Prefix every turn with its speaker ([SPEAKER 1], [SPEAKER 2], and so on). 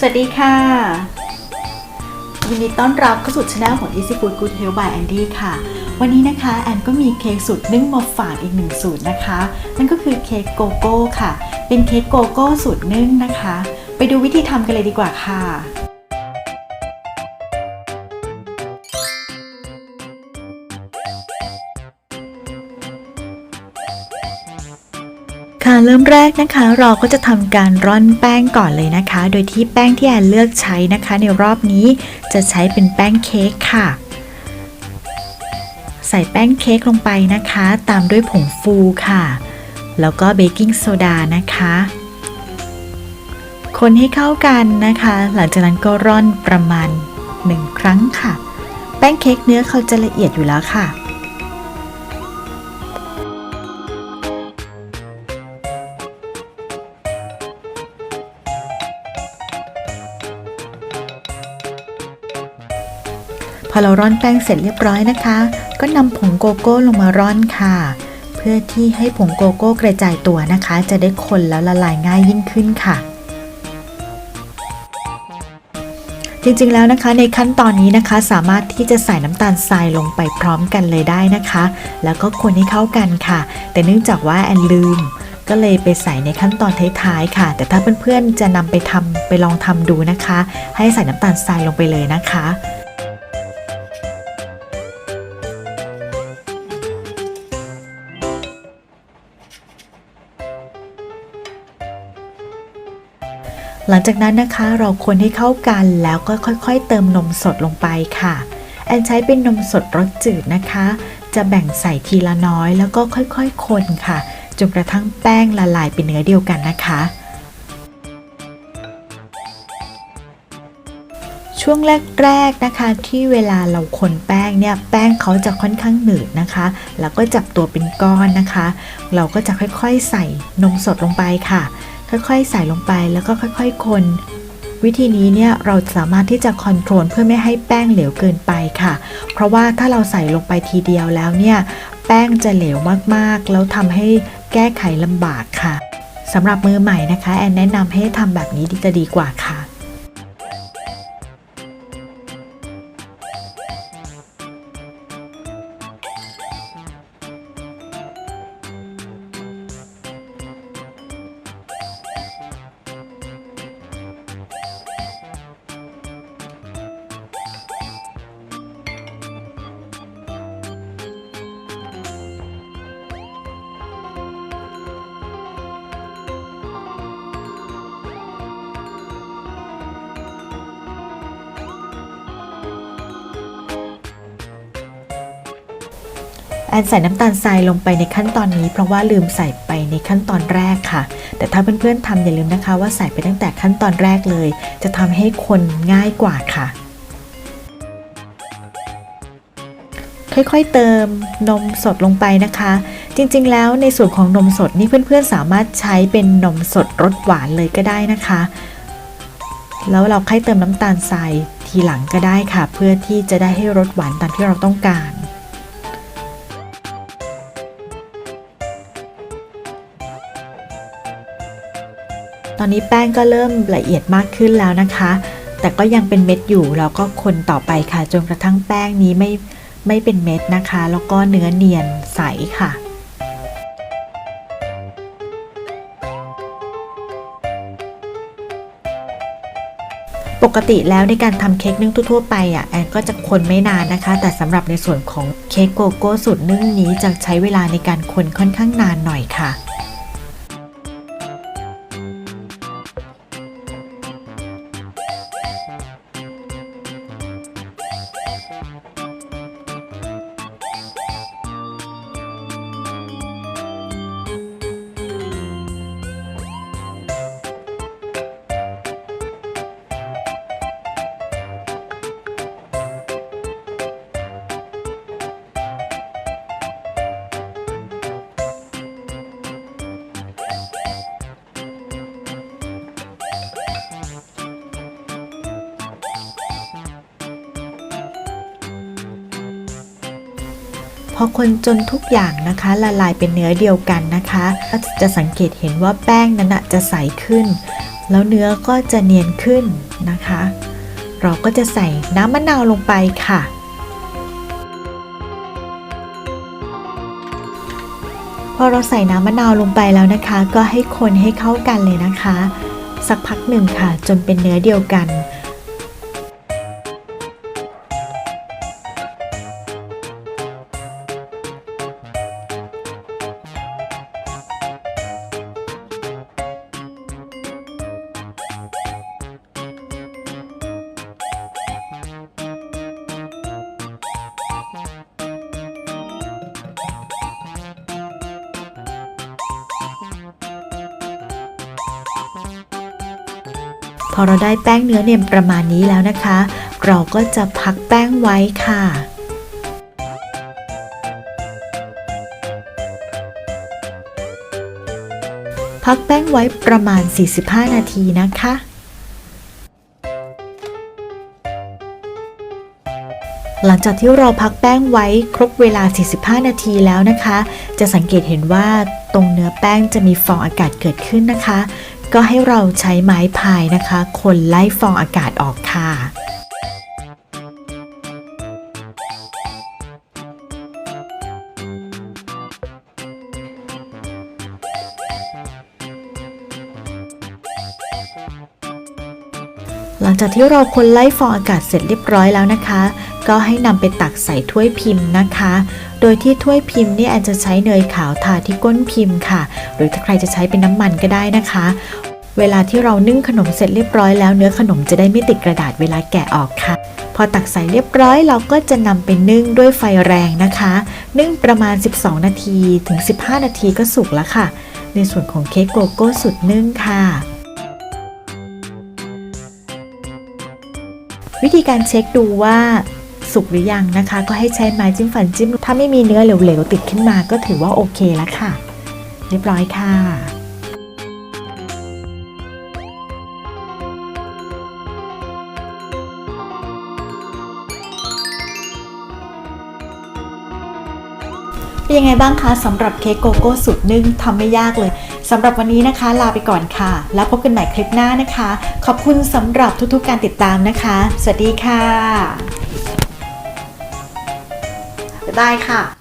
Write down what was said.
[SPEAKER 1] สวัสดีค่ะ ยินดีต้อนรับเข้าสู่ช anel ของ Easy Food Good Health by Andy ค่ะ วันนี้นะคะ แอนก็มีเค้กสูตรนึ่งมาฝากอีกหนึ่งสูตรนะคะ นั่นก็คือเค้กโกโก้ค่ะ เป็นเค้กโกโก้สูตรนึ่งนะคะ ไปดูวิธีทำกันเลยดีกว่าค่ะ ค่ะเริ่มแรกนะคะ เราก็จะทำการร่อนแป้งก่อนเลยนะคะ โดยที่แป้งที่แอนเลือกใช้นะคะ ในรอบนี้จะใช้เป็นแป้งเค้กค่ะ ใส่แป้งเค้กลงไปนะคะ ตามด้วยผงฟูค่ะ แล้วก็เบกกิ้งโซดานะคะคนให้เข้ากันนะคะ หลังจากนั้นก็ร่อนประมาณ 1 ครั้งค่ะ แป้งเค้กเนื้อเขาจะละเอียดอยู่แล้วค่ะ อเราร่อนแป้งเสร็จเรียบร้อยนะคะ ก็นำผงโกโก้ลงมาร่อนค่ะ เพื่อที่ให้ผงโกโก้กระจายตัวนะคะ จะได้คนแล้วละลายง่ายยิ่งขึ้นค่ะ จริงๆแล้วนะคะในขั้นตอนนี้นะคะ สามารถที่จะใส่น้ำตาลทรายลงไปพร้อมกันเลยได้นะคะ แล้วก็คนให้เข้ากันค่ะ แต่เนื่องจากว่าแอนลืมก็เลยไปใส่ในขั้นตอนท้ายๆค่ะ แต่ถ้าเพื่อนๆจะนำไปทำไปลองทำดูนะคะ ให้ใส่น้ำตาลทรายลงไปเลยนะคะ หลังจากนั้นนะคะเราคนให้เข้ากันแล้วก็ค่อยๆ เติมนมสดลงไปค่ะ แอนใช้เป็นนมสดรสจืดนะคะ จะแบ่งใส่ทีละน้อยแล้วก็ค่อยๆ คนค่ะจนกระทั่งแป้งละลายเป็นเนื้อเดียวกันนะคะ ช่วงแรกๆนะคะที่เวลาเราคนแป้งเนี่ยแป้งเขาจะค่อนข้างหนืดนะคะ แล้วก็จับตัวเป็นก้อนนะคะ เราก็จะค่อยๆใส่นมสดลงไปค่ะ ค่อยๆ ใส่ลงไปแล้วก็ค่อยๆ คน วิธีนี้เนี่ยเราสามารถที่จะคอนโทรลเพื่อไม่ให้แป้งเหลวเกินไปค่ะ เพราะว่าถ้าเราใส่ลงไปทีเดียวแล้วเนี่ยแป้งจะเหลวมากๆ แล้วทำให้แก้ไขลำบากค่ะสำหรับมือใหม่นะคะ แอนแนะนำให้ทำแบบนี้จะดีกว่าค่ะ แอนใส่น้ำตาลทรายลงไปในขั้นตอนนี้ เพราะว่าลืมใส่ไปในขั้นตอนแรกค่ะ แต่ถ้าเพื่อนๆทำอย่าลืมนะคะ ว่าใส่ไปตั้งแต่ขั้นตอนแรกเลย จะทำให้คนง่ายกว่าค่ะ ค่อยๆเติมนมสดลงไปนะคะ จริงๆ แล้วในส่วนของนมสดนี่เพื่อนๆ สามารถใช้เป็นนมสดรสหวานเลยก็ได้นะคะ แล้วเราค่อยเติมน้ำตาลทรายทีหลังก็ได้ค่ะ เพื่อที่จะได้ให้รสหวานตามที่เราต้องการ ตอนนี้แป้งก็เริ่มละเอียดมากขึ้นแล้วนะคะ แต่ก็ยังเป็นเม็ดอยู่เราก็คนต่อไปค่ะ จนกระทั่งแป้งนี้ไม่ไม่เป็นเม็ดนะคะ แล้วก็เนื้อเนียนใสค่ะปกติแล้วในการทำเค้กนึ่งทั่วๆไปอะแอนก็จะคนไม่นานนะคะ แต่สำหรับในส่วนของเค้กโกโก้สูตรนึ่งนี้จะใช้เวลาในการคนค่อนข้างนานหน่อยค่ะ พอคนจนทุกอย่างนะคะละลายเป็นเนื้อเดียวกันนะคะก็จะสังเกตเห็นว่าแป้งนั้นนะจะใสขึ้น แล้วเนื้อก็จะเนียนขึ้นนะคะ เราก็จะใส่น้ำมะนาวลงไปค่ะ พอเราใส่น้ำมะนาวลงไปแล้วนะคะ ก็ให้คนให้เข้ากันเลยนะคะ สักพักหนึ่งค่ะ จนเป็นเนื้อเดียวกัน อเราได้แป้งเนื้อเนี่ยประมาณนี้แล้วนะคะ เราก็จะพักแป้งไว้ค่ะพักแป้งไว้ประมาณ 45 นาทีนะคะ หลังจากที่เราพักแป้งไว้ครบเวลา 45 นาทีแล้วนะคะ จะสังเกตเห็นว่าตรงเนื้อแป้งจะมีฟองอากาศเกิดขึ้นนะคะ ก็ให้เราใช้ไม้พายนะคะ คนไล่ฟองอากาศออกค่ะหลังจากที่เราคนไล่ฟองอากาศเสร็จเรียบร้อยแล้วนะคะ ก็ให้นำไปตักใส่ถ้วยพิมพ์นะคะ โดยที่ถ้วยพิมพ์นี่แอนจะใช้เนยขาวทาที่ก้นพิมพ์ค่ะ หรือถ้าใครจะใช้เป็นน้ำมันก็ได้นะคะ เวลาที่เรานึ่งขนมเสร็จเรียบร้อยแล้วเนื้อขนมจะได้ไม่ติดกระดาษเวลาแกะออกค่ะพอตักใส่เรียบร้อยเราก็จะนำไปนึ่งด้วยไฟแรงนะคะ นึ่งประมาณ 12 นาทีถึง 15 นาทีก็สุกแล้วค่ะ ในส่วนของเค้กโกโก้สุดนึ่งค่ะ วิธีการเช็คดูว่า สุกหรือยังนะคะ ก็ให้ใช้ไม้จิ้มฟันจิ้ม ถ้าไม่มีเนื้อเหลวๆติดขึ้นมาก็ถือว่าโอเคแล้วค่ะ เรียบร้อยค่ะเป็นยังไงบ้างคะสำหรับเค้กโกโก้สุดนึ่งทำไม่ยากเลยสำหรับวันนี้นะคะ ลาไปก่อนค่ะ แล้วพบกันใหม่คลิปหน้านะคะ ขอบคุณสำหรับทุกๆการติดตามนะคะ สวัสดีค่ะ บ๊ายบายค่ะ